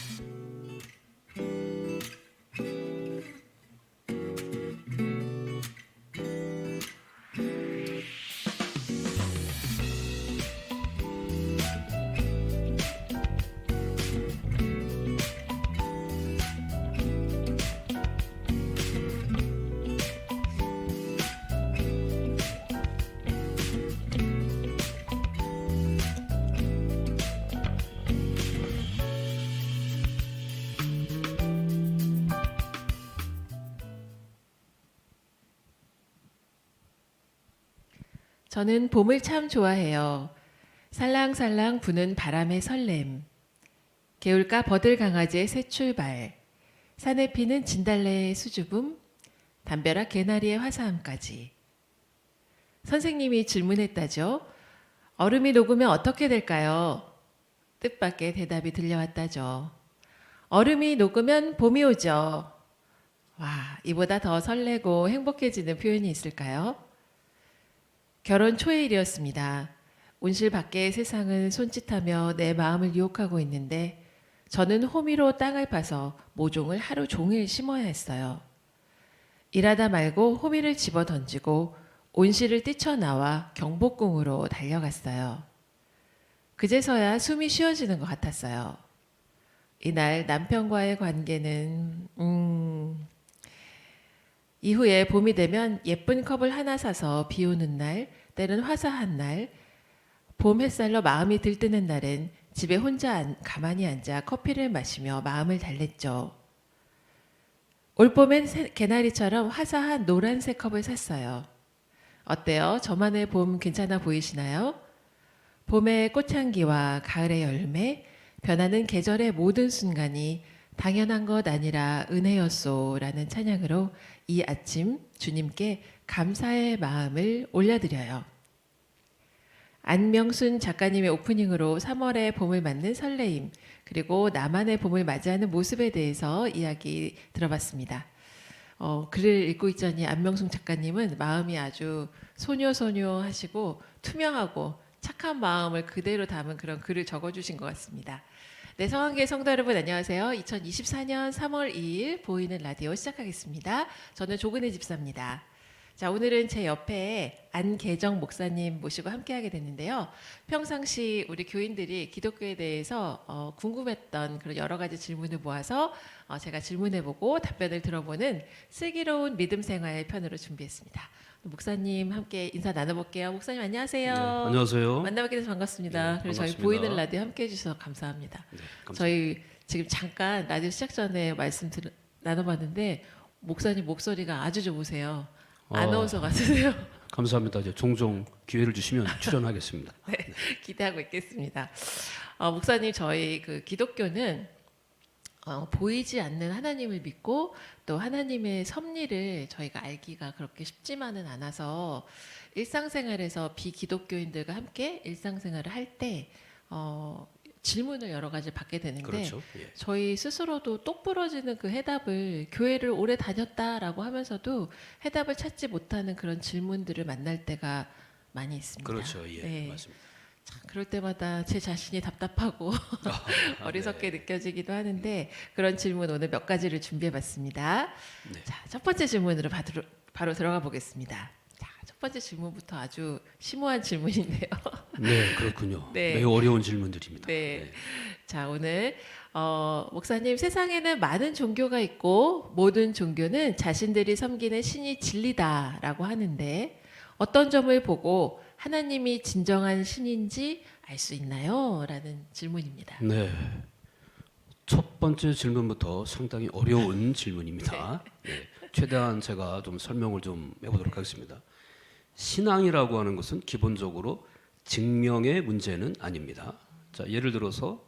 you 저는 봄을 참 좋아해요. 살랑살랑 부는 바람의 설렘. 개울가 버들 강아지의 새 출발. 산에 피는 진달래의 수줍음. 담벼락 개나리의 화사함까지. 선생님이 질문했다죠. 얼음이 녹으면 어떻게 될까요? 뜻밖의 대답이 들려왔다죠. 얼음이 녹으면 봄이 오죠. 와, 이보다 더 설레고 행복해지는 표현이 있을까요? 결혼 초일이었습니다. 온실 밖의 세상은 손짓하며 내 마음을 유혹하고 있는데 저는 호미로 땅을 파서 모종을 하루 종일 심어야 했어요. 일하다 말고 호미를 집어 던지고 온실을 뛰쳐나와 경복궁으로 달려갔어요. 그제서야 숨이 쉬어지는 것 같았어요. 이날 남편과의 관계는 음 이후에 봄이 되면 예쁜 컵을 하나 사서 비 오는 날, 때는 화사한 날, 봄 햇살로 마음이 들뜨는 날엔 집에 혼자 안- 가만히 앉아 커피를 마시며 마음을 달랬죠. 올봄엔 새- 개나리처럼 화사한 노란색 컵을 샀어요. 어때요? 저만의 봄 괜찮아 보이시나요? 봄의 꽃향기와 가을의 열매, 변하는 계절의 모든 순간이 당연한 것 아니라 은혜였소라는 찬양으로 이 아침 주님께 감사의 마음을 올려드려요. 안명순 작가님의 오프닝으로 3월의 봄을 맞는 설레임 그리고 나만의 봄을 맞이하는 모습에 대해서 이야기 들어봤습니다. 어, 글을 읽고 있자니 안명순 작가님은 마음이 아주 소녀소녀 하시고 투명하고 착한 마음을 그대로 담은 그런 글을 적어주신 것 같습니다. 네, 성한계 성도 여러분 안녕하세요. 2024년 3월 2일 보이는 라디오 시작하겠습니다. 저는 조근혜 집사입니다. 자, 오늘은 제 옆에 안계정 목사님 모시고 함께하게 됐는데요. 평상시 우리 교인들이 기독교에 대해서 어, 궁금했던 그런 여러 가지 질문을 모아서 어, 제가 질문해보고 답변을 들어보는 슬기로운 믿음 생활 편으로 준비했습니다. 목사님 함께 인사 나눠볼게요. 목사님 안녕하세요. 네, 안녕하세요. 만나뵙게 돼서 반갑습니다. 네, 그리고 저희 반갑습니다. 보이는 라디오 함께 해 주셔서 감사합니다. 네, 감사합니다. 저희 지금 잠깐 라디오 시작 전에 말씀 들, 나눠봤는데 목사님 목소리가 아주 좋으세요. 어. 아나운서 같으세요. 감사합니다. 이제 종종 기회를 주시면 출연하겠습니다. 기대하고 있겠습니다. 어, 목사님 저희 그 기독교는 어, 보이지 않는 하나님을 믿고 또 하나님의 섭리를 저희가 알기가 그렇게 쉽지만은 않아서 일상생활에서 비기독교인들과 함께 일상생활을 할때 어, 질문을 여러 가지 받게 되는데 그렇죠. 예. 저희 스스로도 똑부러지는 그 해답을 교회를 오래 다녔다라고 하면서도 해답을 찾지 못하는 그런 질문들을 만날 때가 많이 있습니다. 그렇죠. 예. 네. 맞습니다. 참 그럴 때마다 제 자신이 답답하고 아, 어리석게 느껴지기도 하는데 그런 질문 오늘 몇 가지를 준비해봤습니다. 네. 자, 첫 번째 질문으로 바로, 바로 들어가 보겠습니다. 자, 첫 번째 질문부터 아주 심오한 질문인데요. 네, 그렇군요. 네. 매우 어려운 질문들입니다. 네. 자, 오늘 어, 목사님 세상에는 많은 종교가 있고 모든 종교는 자신들이 섬기는 신이 진리다라고 하는데 어떤 점을 보고 하나님이 진정한 신인지 알 수 있나요? 라는 질문입니다. 네. 첫 번째 질문부터 상당히 어려운 질문입니다. 네. 최대한 제가 좀 설명을 좀 해보도록 하겠습니다. 신앙이라고 하는 것은 기본적으로 증명의 문제는 아닙니다. 자, 예를 들어서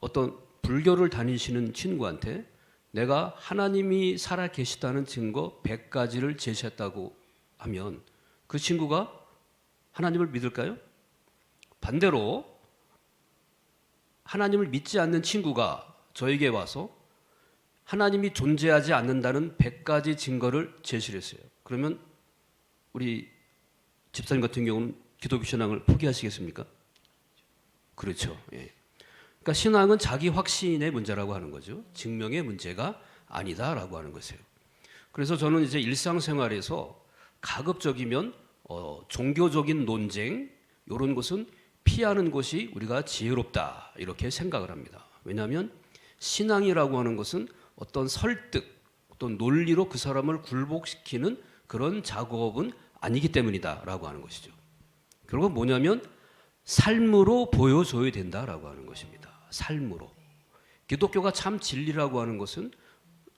어떤 불교를 다니시는 친구한테 내가 하나님이 살아 계시다는 증거 100가지를 제시했다고 하면 그 친구가 하나님을 믿을까요? 반대로 하나님을 믿지 않는 친구가 저에게 와서 하나님이 존재하지 않는다는 100가지 증거를 제시를 했어요. 그러면 우리 집사님 같은 경우는 기독교 신앙을 포기하시겠습니까? 그렇죠. 예. 그러니까 신앙은 자기 확신의 문제라고 하는 거죠. 증명의 문제가 아니다라고 하는 것이에요. 그래서 저는 이제 일상생활에서 가급적이면 어, 종교적인 논쟁 이런 것은 피하는 것이 우리가 지혜롭다 이렇게 생각을 합니다. 왜냐하면 신앙이라고 하는 것은 어떤 설득, 어떤 논리로 그 사람을 굴복시키는 그런 작업은 아니기 때문이다라고 하는 것이죠. 결국 뭐냐면 삶으로 보여줘야 된다라고 하는 것입니다. 삶으로. 기독교가 참 진리라고 하는 것은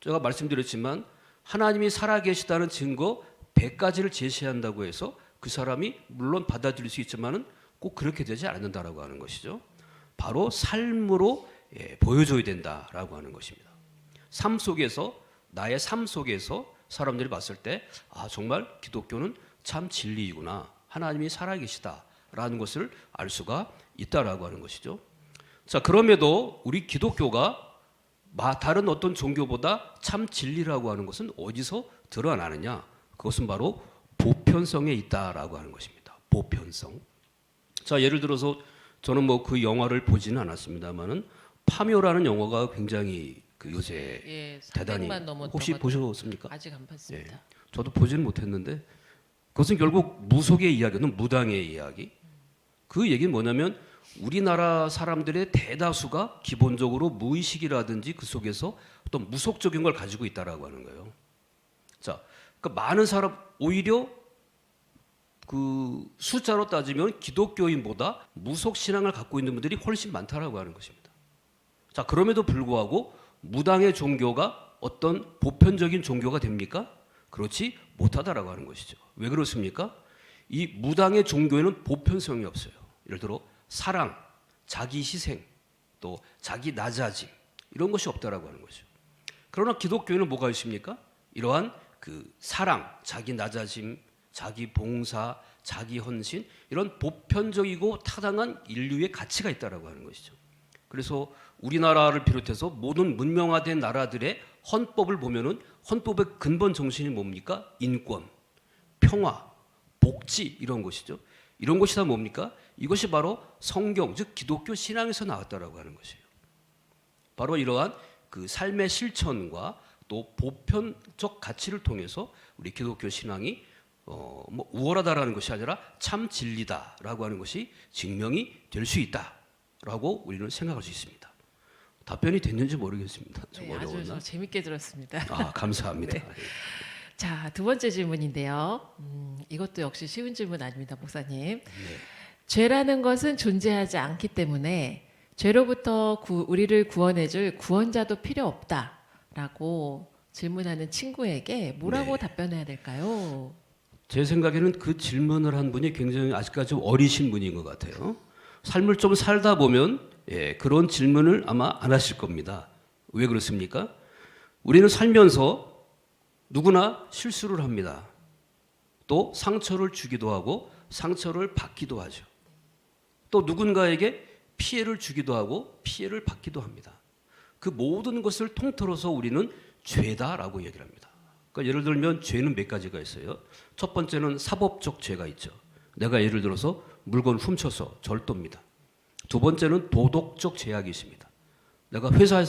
제가 말씀드렸지만 하나님이 살아계시다는 증거 100가지를 제시한다고 해서 그 사람이 물론 받아들일 수 있지만은 꼭 그렇게 되지 않는다라고 하는 것이죠. 바로 삶으로 예, 보여줘야 된다라고 하는 것입니다. 삶 속에서 나의 삶 속에서 사람들이 봤을 때 아 정말 기독교는 참 진리이구나 하나님이 살아계시다라는 것을 알 수가 있다라고 하는 것이죠. 자 그럼에도 우리 기독교가 마- 다른 어떤 종교보다 참 진리라고 하는 것은 어디서 드러나느냐? 그것은 바로 보편성에 있다라고 하는 것입니다. 보편성. 자 예를 들어서 저는 뭐 그 영화를 보지는 않았습니다만은 파묘라는 영화가 굉장히 그 요새 예, 대단히 300만 넘었다고 혹시. 보셨습니까? 아직 안 봤습니다. 저도 보지는 못했는데 그것은 결국 무속의 이야기는 무당의 이야기. 그 얘기는 뭐냐면 우리나라 사람들의 대다수가 기본적으로 무의식이라든지 그 속에서 어떤 무속적인 걸 가지고 있다라고 하는 거예요. 자, 그 많은 사람 오히려 그 숫자로 따지면 기독교인보다 무속 신앙을 갖고 있는 분들이 훨씬 많다라고 하는 것입니다. 자, 그럼에도 불구하고 무당의 종교가 어떤 보편적인 종교가 됩니까? 그렇지 못하다라고 하는 것이죠. 왜 그렇습니까? 이 무당의 종교에는 보편성이 없어요. 예를 들어 사랑, 자기 희생, 또 자기 낮아짐 이런 것이 없다라고 하는 거죠. 그러나 기독교에는 뭐가 있습니까? 이러한 그 사랑, 자기 낮아짐, 자기 봉사, 자기 헌신 이런 보편적이고 타당한 인류의 가치가 있다라고 하는 것이죠. 그래서 우리나라를 비롯해서 모든 문명화된 나라들의 헌법을 보면은 헌법의 근본 정신이 뭡니까? 인권, 평화, 복지 이런 것이죠. 이런 것이 다 뭡니까? 이것이 바로 성경 즉 기독교 신앙에서 나왔다라고 하는 것이에요. 바로 이러한 그 삶의 실천과 또 보편적 가치를 통해서 우리 기독교 신앙이 어 뭐 우월하다라는 것이 아니라 참 진리다라고 하는 것이 증명이 될 수 있다라고 우리는 생각할 수 있습니다. 답변이 됐는지 모르겠습니다. 좀 네, 아주 재밌게 들었습니다. 아 감사합니다. 네. 자, 두 번째 질문인데요. 음, 이것도 역시 쉬운 질문 아닙니다, 목사님. 네. 죄라는 것은 존재하지 않기 때문에 죄로부터 구- 우리를 구원해줄 구원자도 필요 없다 라고 질문하는 친구에게 뭐라고 네. 답변해야 될까요? 제 생각에는 그 질문을 한 분이 굉장히 아직까지 좀 어리신 분인 것 같아요. 삶을 좀 살다 보면 예, 그런 질문을 아마 안 하실 겁니다. 왜 그렇습니까? 우리는 살면서 누구나 실수를 합니다. 또 상처를 주기도 하고 상처를 받기도 하죠. 또 누군가에게 피해를 주기도 하고 피해를 받기도 합니다. 그 모든 것을 통틀어서 우리는 죄다라고 얘기를 합니다. 그러니까 예를 들면 죄는 몇 가지가 있어요. 첫 번째는 사법적 죄가 있죠. 내가 예를 들어서 물건 훔쳐서 절도입니다. 두 번째는 도덕적 죄악이 있습니다. 내가 회사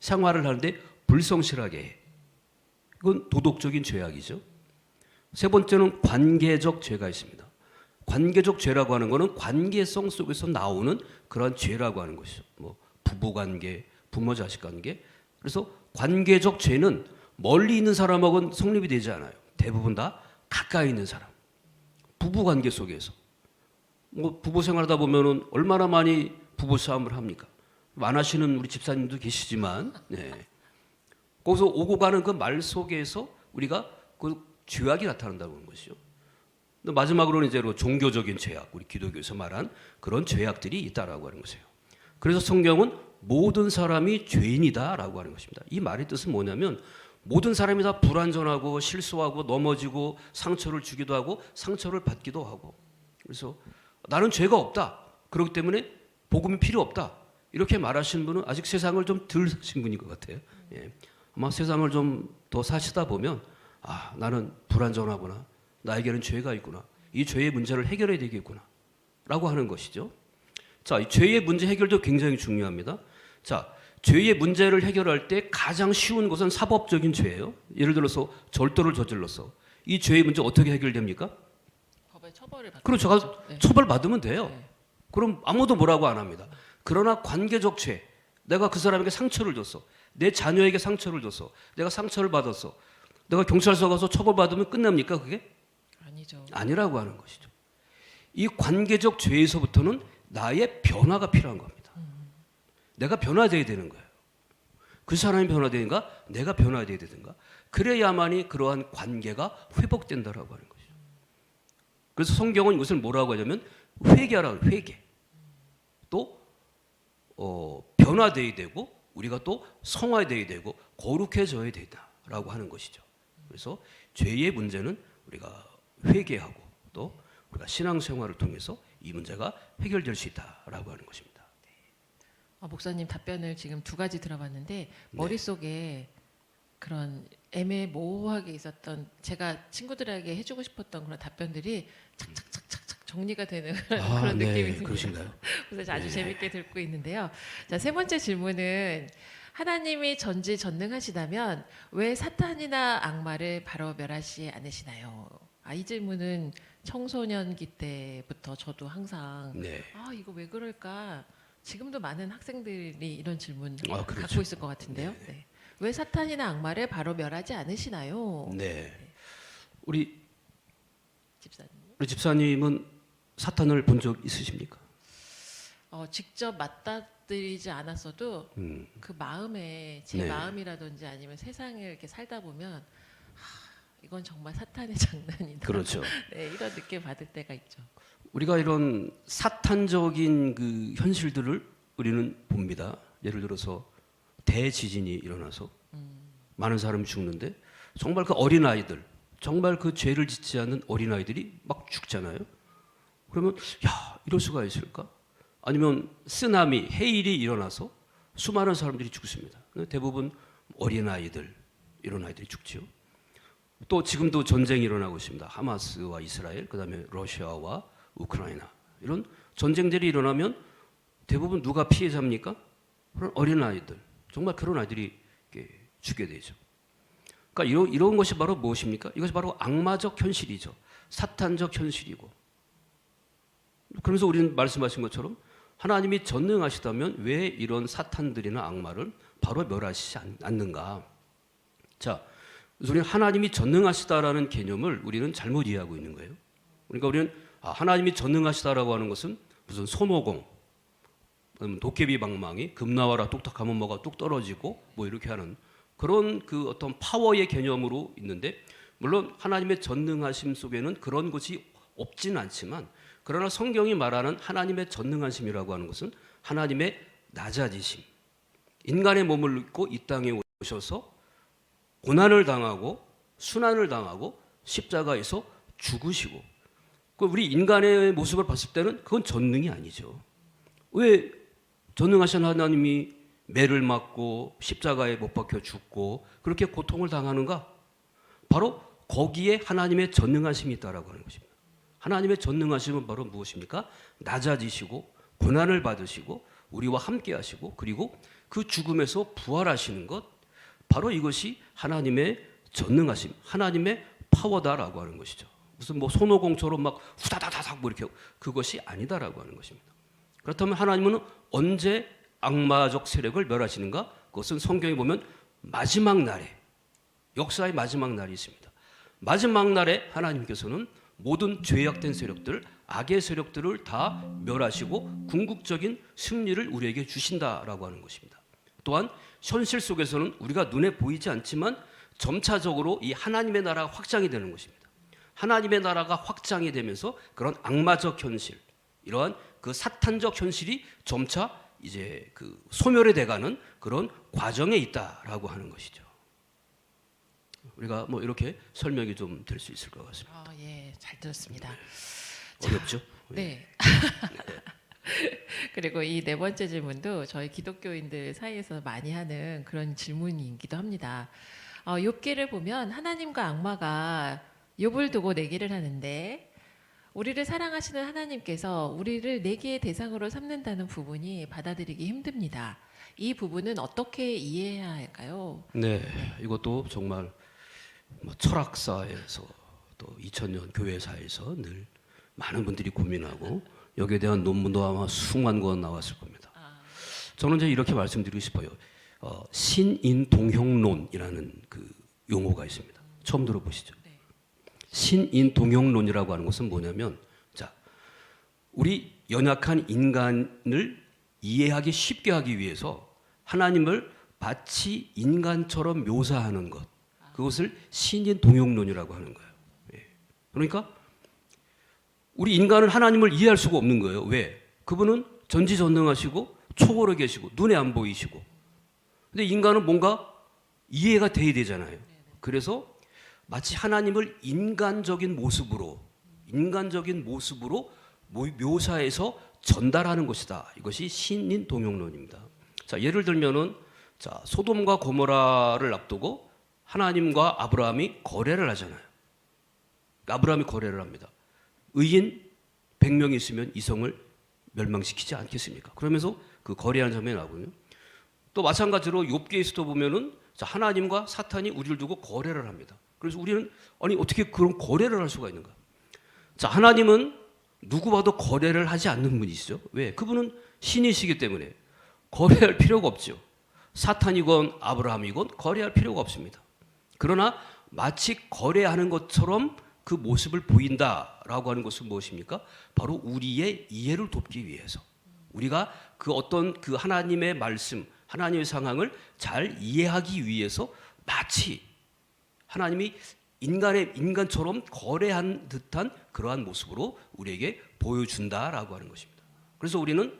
생활을 하는데 불성실하게 해. 이건 도덕적인 죄악이죠. 세 번째는 관계적 죄가 있습니다. 관계적 죄라고 하는 것은 관계성 속에서 나오는 그런 죄라고 하는 것이죠. 뭐 부부 관계, 부모 자식 관계. 그래서 관계적 죄는 멀리 있는 사람하고는 성립이 되지 않아요. 대부분 다 가까이 있는 사람. 부부 관계 속에서 뭐 부부 생활하다 보면은 얼마나 많이 부부 싸움을 합니까? 안 하시는 우리 집사님도 계시지만, 네. 거기서 오고 가는 그 말 속에서 우리가 그 죄악이 나타난다는 것이죠. 근데 마지막으로는 이제 그 종교적인 죄악, 우리 기독교에서 말한 그런 죄악들이 있다라고 하는 것이에요. 그래서 성경은 모든 사람이 죄인이다라고 하는 것입니다. 이 말의 뜻은 뭐냐면 모든 사람이 다 불완전하고 실수하고 넘어지고 상처를 주기도 하고 상처를 받기도 하고 그래서 나는 죄가 없다. 그렇기 때문에 복음이 필요 없다. 이렇게 말하시는 분은 아직 세상을 좀 덜 사신 분인 것 같아요. 예. 아마 세상을 좀 더 사시다 보면 아 나는 불완전하구나. 나에게는 죄가 있구나. 이 죄의 문제를 해결해야 되겠구나. 라고 하는 것이죠. 자, 이 죄의 문제 해결도 굉장히 중요합니다. 자, 죄의 문제를 해결할 때 가장 쉬운 것은 사법적인 죄예요. 예를 들어서 절도를 저질렀어. 이 죄의 문제 어떻게 해결됩니까? 법의 처벌을 받는 그렇죠. 가서 네. 처벌 받으면 돼요. 네. 그럼 아무도 뭐라고 안 합니다. 그러나 관계적 죄, 내가 그 사람에게 상처를 줬어, 내 자녀에게 상처를 줬어, 내가 상처를 받았어, 내가 경찰서 가서 처벌받으면 끝납니까 그게? 아니죠. 아니라고 하는 것이죠. 이 관계적 죄에서부터는 나의 변화가 필요한 겁니다. 내가 변화돼야 되는 거예요. 그 사람이 변화되는가? 내가 변화돼야 되든가. 그래야만이 그러한 관계가 회복된다라고 하는 것이죠. 그래서 성경은 이것을 뭐라고 하냐면 회개하라고 해요, 회개. 또 어, 변화돼야 되고 우리가 또 성화돼야 되고 거룩해져야 된다라고 하는 것이죠. 그래서 죄의 문제는 우리가 회개하고 또 우리가 신앙생활을 통해서 이 문제가 해결될 수 있다라고 하는 것입니다. 아, 목사님 답변을 지금 두 가지 들어봤는데 네. 머릿속에 그런 애매모호하게 있었던 제가 친구들에게 해주고 싶었던 그런 답변들이 착착착착착 정리가 되는 그런 느낌이 듭니다. 아, 그러신가요? 그래서 아주 네. 재밌게 듣고 있는데요. 자, 세 번째 질문은 하나님이 전지전능하시다면 왜 사탄이나 악마를 바로 멸하지 않으시나요? 아, 이 질문은 청소년기 때부터 저도 항상 네. 아, 이거 왜 그럴까? 지금도 많은 학생들이 이런 질문 아, 그렇죠. 갖고 있을 것 같은데요. 네. 왜 사탄이나 악마를 바로 멸하지 않으시나요? 네. 우리 집사님. 우리 집사님은 사탄을 본 적 있으십니까? 어, 직접 맞닥뜨리지 않았어도 음. 그 마음에 제 네. 마음이라든지 아니면 세상을 이렇게 살다 보면 하, 이건 정말 사탄의 장난이다. 그렇죠. 네, 이런 느낌 받을 때가 있죠. 우리가 이런 사탄적인 그 현실들을 우리는 봅니다. 예를 들어서 대지진이 일어나서 많은 사람이 죽는데 정말 그 어린 아이들, 정말 그 죄를 짓지 않는 어린 아이들이 막 죽잖아요. 그러면 야 이럴 수가 있을까? 아니면 쓰나미, 해일이 일어나서 수많은 사람들이 죽습니다. 대부분 어린 아이들 이런 아이들이 죽지요. 또 지금도 전쟁이 일어나고 있습니다. 하마스와 이스라엘, 그다음에 러시아와 우크라이나 이런 전쟁들이 일어나면 대부분 누가 피해자입니까? 그런 어린 아이들, 정말 그런 아이들이 죽게 되죠. 그러니까 이런, 이런 것이 바로 무엇입니까? 이것이 바로 악마적 현실이죠. 사탄적 현실이고. 그래서 우리는 말씀하신 것처럼 하나님이 전능하시다면 왜 이런 사탄들이나 악마를 바로 멸하시지 않- 않는가? 자, 우리는 하나님이 전능하시다라는 개념을 우리는 잘못 이해하고 있는 거예요. 그러니까 우리는 아, 하나님이 전능하시다라고 하는 것은 무슨 손오공, 음, 도깨비 방망이, 금나와라 뚝딱하면 뭐가 뚝 떨어지고 뭐 이렇게 하는 그런 그 어떤 파워의 개념으로 있는데 물론 하나님의 전능하심 속에는 그런 것이 없진 않지만 그러나 성경이 말하는 하나님의 전능하심이라고 하는 것은 하나님의 낮아지심, 인간의 몸을 입고 이 땅에 오셔서 고난을 당하고 순환을 당하고 십자가에서 죽으시고 그 우리 인간의 모습을 봤을 때는 그건 전능이 아니죠. 왜 전능하신 하나님이 매를 맞고 십자가에 못 박혀 죽고 그렇게 고통을 당하는가? 바로 거기에 하나님의 전능하심이 있다라고 하는 것입니다. 하나님의 전능하심은 바로 무엇입니까? 낮아지시고 고난을 받으시고 우리와 함께 하시고 그리고 그 죽음에서 부활하시는 것 바로 이것이 하나님의 전능하심, 하나님의 파워다라고 하는 것이죠. 무슨 뭐 손오공처럼 막 후다다다닥 뭐 이렇게 그것이 아니다라고 하는 것입니다. 그렇다면 하나님은 언제 악마적 세력을 멸하시는가? 그것은 성경에 보면 마지막 날에 역사의 마지막 날이 있습니다. 마지막 날에 하나님께서는 모든 죄악된 세력들, 악의 세력들을 다 멸하시고 궁극적인 승리를 우리에게 주신다라고 하는 것입니다. 또한 현실 속에서는 우리가 눈에 보이지 않지만 점차적으로 이 하나님의 나라가 확장이 되는 것입니다. 하나님의 나라가 확장이 되면서 그런 악마적 현실, 이러한 그 사탄적 현실이 점차 이제 그 소멸이 돼가는 그런 과정에 있다라고 하는 것이죠. 우리가 뭐 이렇게 설명이 좀 될 수 있을 것 같습니다. 아, 예, 잘 들었습니다. 어렵죠? 네. 그리고 이 네 번째 질문도 저희 기독교인들 사이에서 많이 하는 그런 질문이기도 합니다. 어, 욥기를 보면 하나님과 악마가 욥을 두고 내기를 하는데 우리를 사랑하시는 하나님께서 우리를 내 개의 대상으로 삼는다는 부분이 받아들이기 힘듭니다. 이 부분은 어떻게 이해해야 할까요? 네, 이것도 정말 뭐 철학사에서 또 2000년 교회사에서 늘 많은 분들이 고민하고 여기에 대한 논문도 아마 수만 권 나왔을 겁니다. 저는 이제 이렇게 말씀드리고 싶어요. 어, 신인동형론이라는 그 용어가 있습니다. 처음 들어보시죠? 신인동형론이라고 하는 것은 뭐냐면, 자, 우리 연약한 인간을 이해하기 쉽게 하기 위해서 하나님을 마치 인간처럼 묘사하는 것, 그것을 신인동형론이라고 하는 거예요. 예. 그러니까 우리 인간은 하나님을 이해할 수가 없는 거예요. 왜? 그분은 전지전능하시고 초월해 계시고 눈에 안 보이시고. 근데 인간은 뭔가 이해가 돼야 되잖아요. 그래서 마치 하나님을 인간적인 모습으로 인간적인 모습으로 모- 묘사해서 전달하는 것이다. 이것이 신인 동용론입니다. 자, 예를 들면은 자, 소돔과 고모라를 앞두고 하나님과 아브라함이 거래를 하잖아요. 아브라함이 거래를 합니다. 의인 100명이 있으면 이성을 멸망시키지 않겠습니까? 그러면서 그 거래하는 장면이 나오거든요. 또 마찬가지로 욥기에서도 보면은 자, 하나님과 사탄이 우리를 두고 거래를 합니다. 그래서 우리는 아니 어떻게 그런 거래를 할 수가 있는가? 자, 하나님은 누구 봐도 거래를 하지 않는 분이시죠. 왜? 그분은 신이시기 때문에 거래할 필요가 없죠. 사탄이건 아브라함이건 거래할 필요가 없습니다. 그러나 마치 거래하는 것처럼 그 모습을 보인다라고 하는 것은 무엇입니까? 바로 우리의 이해를 돕기 위해서 우리가 그 어떤 그 하나님의 말씀, 하나님의 상황을 잘 이해하기 위해서 마치 하나님이 인간의 인간처럼 거래한 듯한 그러한 모습으로 우리에게 보여준다라고 하는 것입니다. 그래서 우리는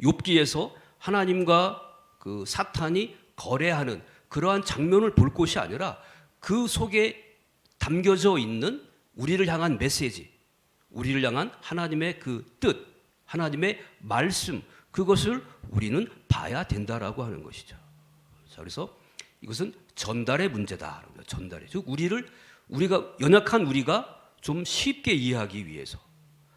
욥기에서 하나님과 그 사탄이 거래하는 그러한 장면을 볼 것이 아니라 그 속에 담겨져 있는 우리를 향한 메시지, 우리를 향한 하나님의 그 뜻, 하나님의 말씀, 그것을 우리는 봐야 된다라고 하는 것이죠. 자, 그래서 이것은 전달의 문제다. 전달의 즉 우리를 우리가 연약한 우리가 좀 쉽게 이해하기 위해서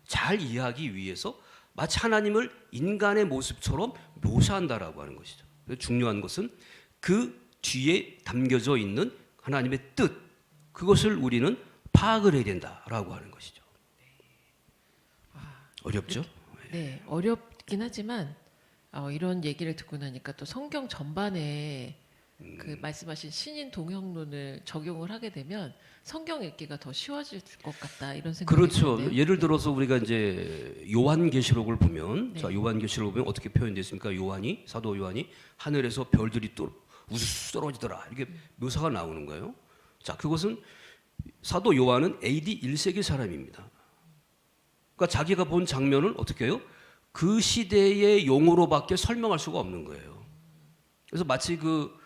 잘 이해하기 위해서 마치 하나님을 인간의 모습처럼 묘사한다라고 하는 것이죠. 중요한 것은 그 뒤에 담겨져 있는 하나님의 뜻 그것을 우리는 파악을 해야 된다라고 하는 것이죠. 어렵죠? 네, 어렵긴 하지만 어, 이런 얘기를 듣고 나니까 또 성경 전반에 그 말씀하신 신인 동형론을 적용을 하게 되면 성경 읽기가 더 쉬워질 것 같다 이런 생각이 그렇죠. 드는데요. 예를 들어서 우리가 이제 요한계시록을 보면 네. 자 요한계시록을 보면 어떻게 표현됐습니까? 요한이 사도 요한이 하늘에서 별들이 또 우수수 떨어지더라 이렇게 묘사가 나오는 거예요. 자 그것은 사도 요한은 AD 1세기 사람입니다. 그러니까 자기가 본 장면을 어떻게 해요? 그 시대의 용어로밖에 설명할 수가 없는 거예요. 그래서 마치 그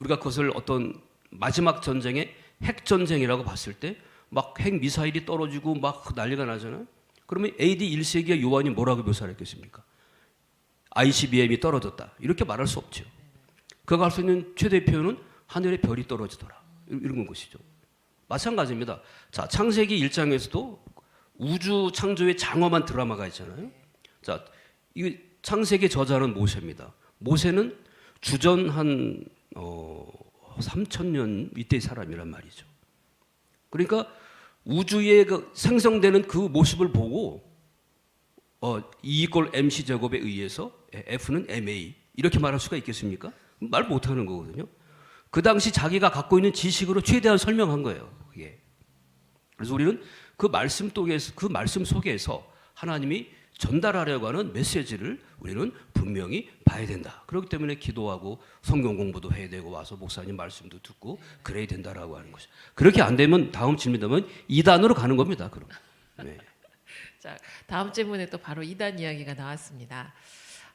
우리가 그것을 어떤 마지막 전쟁의 핵 전쟁이라고 봤을 때 막 핵 미사일이 떨어지고 막 난리가 나잖아요. 그러면 AD 1세기의 요한이 뭐라고 묘사를 했겠습니까? ICBM이 떨어졌다. 이렇게 말할 수 없죠. 그가 할 수 있는 최대 표현은 하늘에 별이 떨어지더라. 이런 것이죠. 마찬가지입니다. 자, 창세기 1장에서도 우주 창조의 장엄한 드라마가 있잖아요. 자, 이 창세기 저자는 모세입니다. 모세는 주전 한 어, 3천 년 이때의 사람이란 말이죠. 그러니까 우주의 그 생성되는 그 모습을 보고 어, E 이꼴 MC 제곱에 의해서 F는 MA 이렇게 말할 수가 있겠습니까? 말 못하는 거거든요. 그 당시 자기가 갖고 있는 지식으로 최대한 설명한 거예요. 그게. 그래서 우리는 그 말씀 속에서 그 말씀 속에서 하나님이 전달하려고 하는 메시지를 우리는 분명히 봐야 된다. 그렇기 때문에 기도하고 성경 공부도 해야 되고 와서 목사님 말씀도 듣고 그래야 된다라고 하는 것이. 그렇게 안 되면 다음 질문이면 이단으로 가는 겁니다. 그럼. 네. 자, 다음 질문에 또 바로 이단 이야기가 나왔습니다.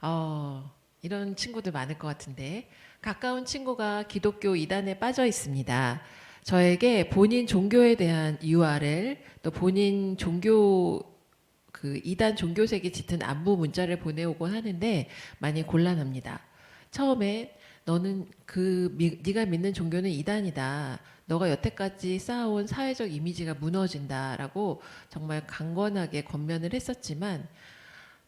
어, 이런 친구들 많을 것 같은데 가까운 친구가 기독교 이단에 빠져 있습니다. 저에게 본인 종교에 대한 URL 또 본인 종교 그 이단 종교색이 짙은 안부 문자를 보내오곤 하는데 많이 곤란합니다. 처음에 너는 그 미- 네가 믿는 종교는 이단이다. 너가 여태까지 쌓아온 사회적 이미지가 무너진다라고 정말 강건하게 권면을 했었지만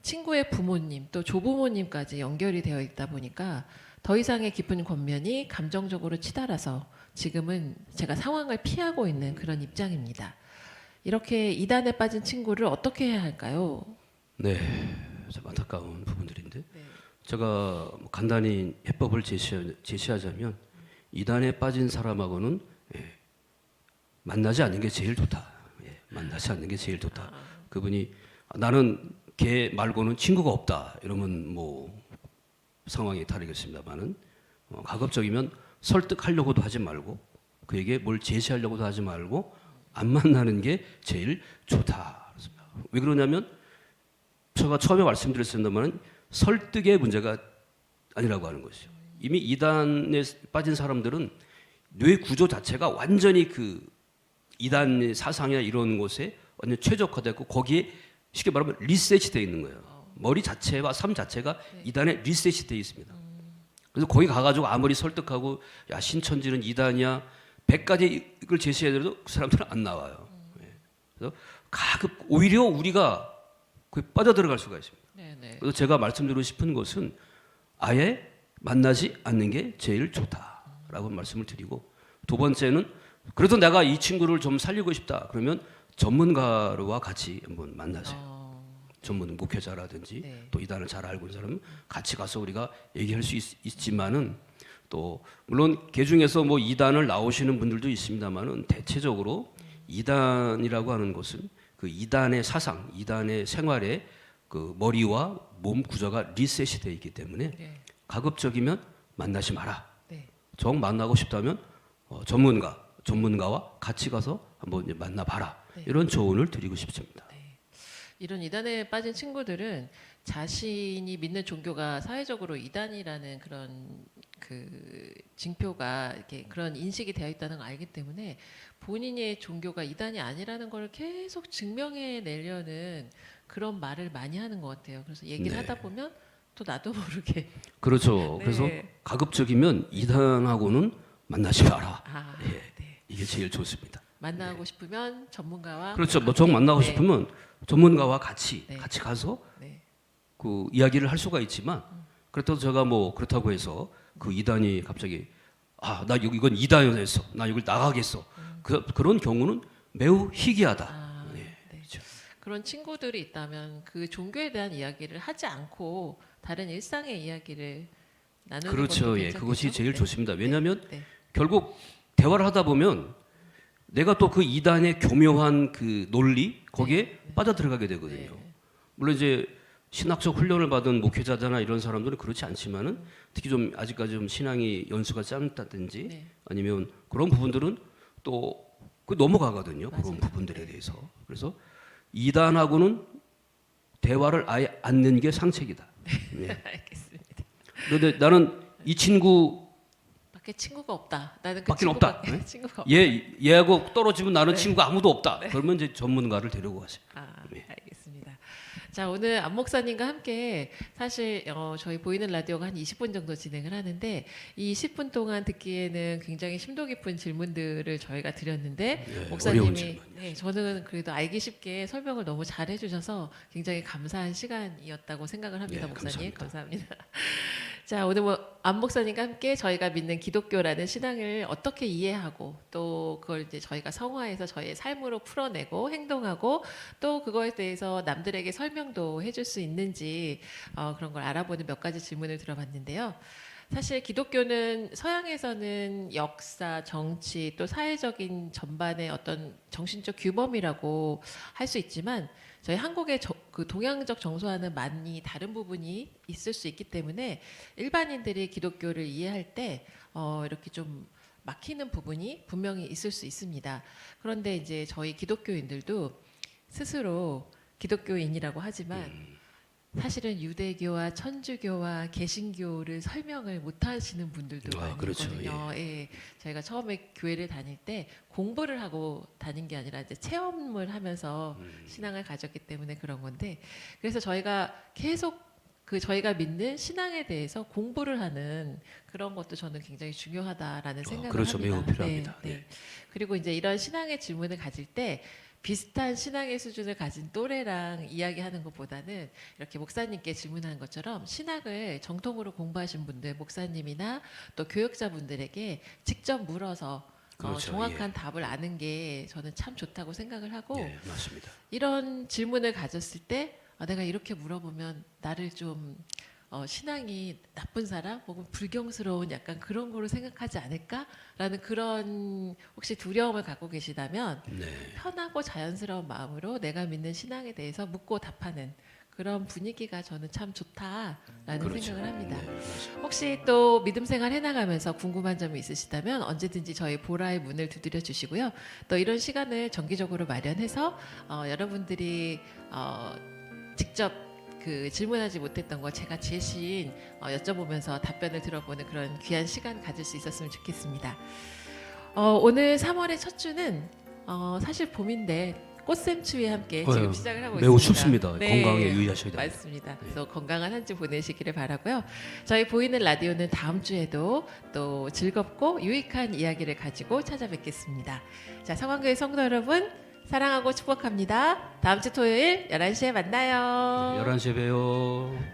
친구의 부모님 또 조부모님까지 연결이 되어 있다 보니까 더 이상의 깊은 권면이 감정적으로 치달아서 지금은 제가 상황을 피하고 있는 그런 입장입니다. 이렇게 이단에 빠진 친구를 어떻게 해야 할까요? 네, 좀 안타까운 부분들인데 네. 제가 뭐 간단히 해법을 제시하, 제시하자면 이단에 빠진 사람하고는 예, 만나지 않는 게 제일 좋다. 예, 만나지 않는 게 제일 좋다. 그분이 아, 나는 걔 말고는 친구가 없다. 이러면 뭐 상황이 다르겠습니다만은 어, 가급적이면 설득하려고도 하지 말고 그에게 뭘 제시하려고도 하지 말고 안 만나는 게 제일 좋다. 왜 그러냐면 제가 처음에 말씀드렸습니다만 설득의 문제가 아니라고 하는 것이죠. 이미 이단에 빠진 사람들은 뇌 구조 자체가 완전히 그 이단 사상이나 이런 곳에 완전 최적화됐고 거기에 쉽게 말하면 리셋이 되어 있는 거예요. 머리 자체와 삶 자체가 이단에 리셋이 되어 있습니다. 그래서 거기 가가지고 아무리 설득하고 야 신천지는 이단이야 백 가지 이걸 제시해드려도 그 사람들은 안 나와요. 예. 그래서 가급 오히려 우리가 거기 빠져들어갈 수가 있습니다. 네, 네. 그래서 제가 말씀드리고 싶은 것은 아예 만나지 않는 게 제일 좋다라고 말씀을 드리고 두 번째는 그래도 내가 이 친구를 좀 살리고 싶다 그러면 전문가와 같이 한번 만나세요. 어, 전문 목회자라든지 네. 또 이단을 잘 알고 있는 사람은 같이 가서 우리가 얘기할 수 있, 지만은 또 물론 개 중에서 뭐 이단을 나오시는 분들도 있습니다만은 대체적으로 이단이라고 하는 것은 그 이단의 사상, 이단의 생활의 그 머리와 몸 구조가 리셋이 되어 있기 때문에 네. 가급적이면 만나지 마라. 네. 정 만나고 싶다면 어, 전문가, 전문가와 같이 가서 한번 만나봐라. 네. 이런 조언을 드리고 싶습니다. 이런 이단에 빠진 친구들은 자신이 믿는 종교가 사회적으로 이단이라는 그런 그 징표가 이렇게 그런 인식이 되어 있다는 걸 알기 때문에 본인의 종교가 이단이 아니라는 걸 계속 증명해 내려는 그런 말을 많이 하는 것 같아요. 그래서 얘기를 네. 하다 보면 또 나도 모르게 그렇죠. 네. 그래서 가급적이면 이단하고는 만나지 마라. 아, 예. 네. 이게 제일 좋습니다. 만나고 싶으면 전문가와 그렇죠. 뭐 정 만나고 네. 싶으면 전문가와 같이 네. 같이 가서 네. 그 이야기를 할 수가 있지만 그렇다고 제가 뭐 그렇다고 해서 그 이단이 갑자기 아 나 이건 이단이었어. 나 이걸 나가겠어. 그 그런 경우는 매우 희귀하다. 아, 예. 네. 그렇죠. 그런 친구들이 있다면 그 종교에 대한 이야기를 하지 않고 다른 일상의 이야기를 나누는 그렇죠. 예. 그것이 제일 네. 좋습니다. 왜냐하면 네. 결국 대화를 하다 보면 내가 또 그 이단의 교묘한 그 논리 거기에 빠져 들어가게 되거든요. 네. 물론 이제 신학적 훈련을 받은 목회자잖아 이런 사람들은 그렇지 않지만은 특히 좀 아직까지 좀 신앙이 연수가 짧다든지 네. 아니면 그런 부분들은 또 그 넘어가거든요. 그런 맞아요. 부분들에 대해서. 그래서 이단하고는 대화를 아예 않는 게 상책이다. 네. 알겠습니다. 그런데 나는 이 친구 밖에 친구가 없다. 나는 그 밖엔 없다. 네? 친구가 없다. 얘 얘하고 떨어지면 나는 네. 친구가 아무도 없다. 그러면 이제 전문가를 데리고 가세요. 아, 네. 자, 오늘 안 목사님과 함께 사실 어, 저희 보이는 라디오가 한 20분 정도 진행을 하는데 이 10분 동안 듣기에는 굉장히 심도 깊은 질문들을 저희가 드렸는데 네, 목사님이. 네, 저는 그래도 알기 쉽게 설명을 너무 잘 해주셔서 굉장히 감사한 시간이었다고 생각을 합니다, 네, 목사님. 감사합니다. 감사합니다. 자, 오늘 뭐 안 목사님과 함께 저희가 믿는 기독교라는 신앙을 어떻게 이해하고 또 그걸 이제 저희가 성화해서 저희의 삶으로 풀어내고 행동하고 또 그거에 대해서 남들에게 설명도 해줄 수 있는지 어, 그런 걸 알아보는 몇 가지 질문을 들어봤는데요. 사실 기독교는 서양에서는 역사, 정치 또 사회적인 전반의 어떤 정신적 규범이라고 할 수 있지만 저희 한국의 저- 그 동양적 정서와는 많이 다른 부분이 있을 수 있기 때문에 일반인들이 기독교를 이해할 때 어, 이렇게 좀 막히는 부분이 분명히 있을 수 있습니다. 그런데 이제 저희 기독교인들도 스스로 기독교인이라고 하지만 사실은 유대교와 천주교와 개신교를 설명을 못 하시는 분들도 아, 많이 그렇죠. 있거든요. 예. 저희가 처음에 교회를 다닐 때 공부를 하고 다닌 게 아니라 이제 체험을 하면서 음. 신앙을 가졌기 때문에 그런 건데 그래서 저희가 계속 그 저희가 믿는 신앙에 대해서 공부를 하는 그런 것도 저는 굉장히 중요하다라는 어, 생각을 그렇죠. 합니다. 매우 필요합니다. 네, 네. 네. 그리고 이제 이런 신앙의 질문을 가질 때 비슷한 신앙의 수준을 가진 또래랑 이야기하는 것보다는 이렇게 목사님께 질문하는 것처럼 신학을 정통으로 공부하신 분들, 목사님이나 또 교육자분들에게 직접 물어서 어, 그렇죠. 정확한 답을 아는 게 저는 참 좋다고 생각을 하고 예, 맞습니다. 이런 질문을 가졌을 때 아, 내가 이렇게 물어보면 나를 좀 어, 신앙이 나쁜 사람 혹은 불경스러운 약간 그런 거로 생각하지 않을까라는 그런 혹시 두려움을 갖고 계시다면 네. 편하고 자연스러운 마음으로 내가 믿는 신앙에 대해서 묻고 답하는 그런 분위기가 저는 참 좋다라는 그렇죠. 생각을 합니다. 네. 혹시 또 믿음 생활 해나가면서 궁금한 점이 있으시다면 언제든지 저희 보라의 문을 두드려 주시고요. 또 이런 시간을 정기적으로 마련해서 어, 여러분들이 어, 직접 그 질문하지 못했던 거 제가 대신 어, 여쭤보면서 답변을 들어보는 그런 귀한 시간 가질 수 있었으면 좋겠습니다. 어, 오늘 3월의 첫 주는 어, 사실 봄인데 꽃샘추위에 함께 지금 어, 시작을 하고 매우 있습니다. 춥습니다. 네. 건강에 유의하셔야 됩니다. 맞습니다. 그래서 건강한 한 주 보내시기를 바라고요. 저희 보이는 라디오는 다음 주에도 또 즐겁고 유익한 이야기를 가지고 찾아뵙겠습니다. 자, 성황교회 성도 여러분 사랑하고 축복합니다. 다음 주 토요일 11시에 만나요. 11시에 봬요.